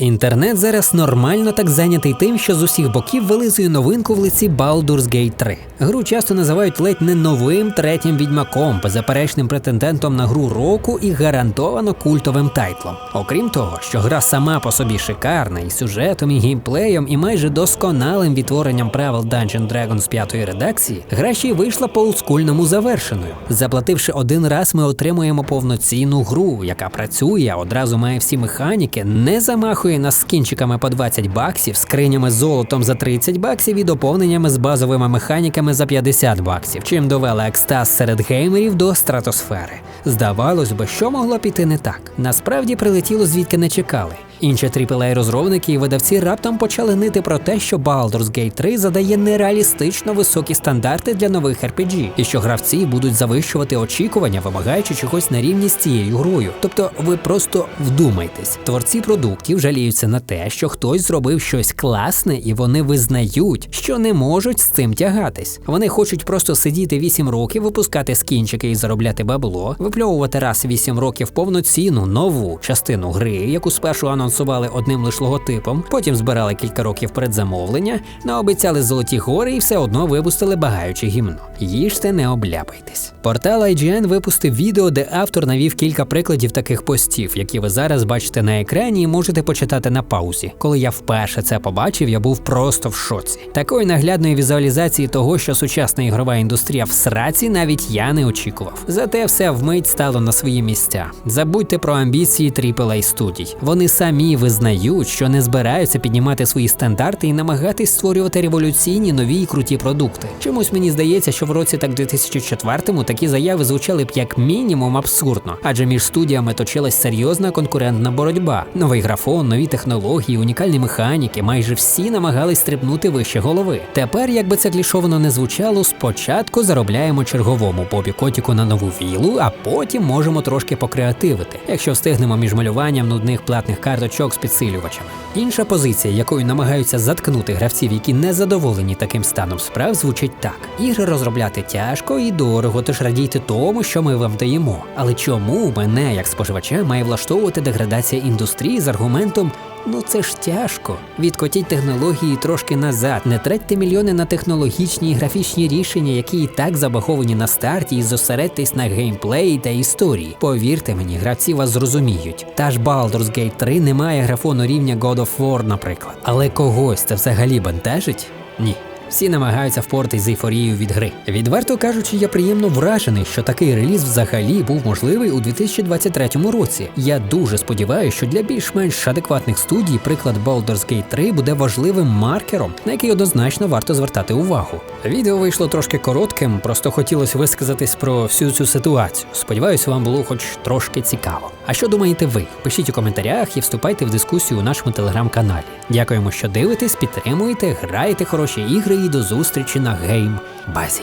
Інтернет зараз нормально так зайнятий тим, що з усіх боків вилизує новинку в лиці Baldur's Gate 3. Гру часто називають ледь не новим третім відьмаком, беззаперечним претендентом на гру року і гарантовано культовим тайтлом. Окрім того, що гра сама по собі шикарна і сюжетом, і геймплеєм, і майже досконалим відтворенням правил Dungeon Dragons п'ятої редакції, гра ще й вийшла по олдскульному завершеною. Заплативши один раз, ми отримуємо повноцінну гру, яка працює, одразу має всі механіки, не замахує нас кінчиками по 20 баксів, скринями з золотом за 30 баксів і доповненнями з базовими механіками за 50 баксів, чим довела екстаз серед геймерів до стратосфери. Здавалось би, що могло піти не так. Насправді прилетіло звідки не чекали. Інші aaa розробники і видавці раптом почали нити про те, що Baldur's Gate 3 задає нереалістично високі стандарти для нових RPG, і що гравці будуть завищувати очікування, вимагаючи чогось на рівні з цією грою. Тобто, ви просто вдумайтесь, творці продуктів жаліються на те, що хтось зробив щось класне, і вони визнають, що не можуть з цим тягатись. Вони хочуть просто сидіти 8 років, випускати скінчики і заробляти бабло, випльовувати раз 8 років повноцінну нову частину гри, яку спершу анонсували одним лиш логотипом, потім збирали кілька років передзамовлення, наобіцяли золоті гори і все одно випустили багаюче гімно. Їжте, не обляпайтесь. Портал IGN випустив відео, де автор навів кілька прикладів таких постів, які ви зараз бачите на екрані і можете почитати на паузі. Коли я вперше це побачив, я був просто в шоці. Такої наглядної візуалізації того, що сучасна ігрова індустрія в сраці, навіть я не очікував. Зате все вмить стало на свої місця. Забудьте про амбіції AAA студій. Вони самі визнають, що не збираються піднімати свої стандарти і намагатись створювати революційні нові і круті продукти. Чомусь мені здається, що в році так 2004-му такі заяви звучали б як мінімум абсурдно, адже між студіями точилась серйозна конкурентна боротьба. Новий графон, нові технології, унікальні механіки. Майже всі намагались стрибнути вище голови. Тепер, якби це клішовано не звучало, спочатку заробляємо черговому Бобі Котіку на нову вілу, а потім можемо трошки покреативити, якщо встигнемо між малюванням нудних платних карточок з підсилювачами. Інша позиція, якою намагаються заткнути гравців, які не задоволені таким станом справ, звучить так: ігри розробляти тяжко і дорого, тож радійте тому, що ми вам даємо. Але чому мене, як споживача, має влаштовувати деградація індустрії з аргументом? Ну це ж тяжко. Відкотіть технології трошки назад. Не тратьте мільйони на технологічні і графічні рішення, які і так забаховані на старті, і зосередьтесь на геймплеї та історії. Повірте мені, гравці вас зрозуміють. Та ж Baldur's Gate 3 не має графону рівня God of War, наприклад. Але когось це взагалі бентежить? Ні. Всі намагаються впоратись з ейфорією від гри. Відверто кажучи, я приємно вражений, що такий реліз взагалі був можливий у 2023 році. Я дуже сподіваюся, що для більш-менш адекватних студій приклад Baldur's Gate 3 буде важливим маркером, на який однозначно варто звертати увагу. Відео вийшло трошки коротким, просто хотілося висказатись про всю цю ситуацію. Сподіваюся, вам було хоч трошки цікаво. А що думаєте ви? Пишіть у коментарях і вступайте в дискусію у нашому телеграм-каналі. Дякуємо, що дивитесь, підтримуєте, граєте хороші ігри і до зустрічі на гейм базі.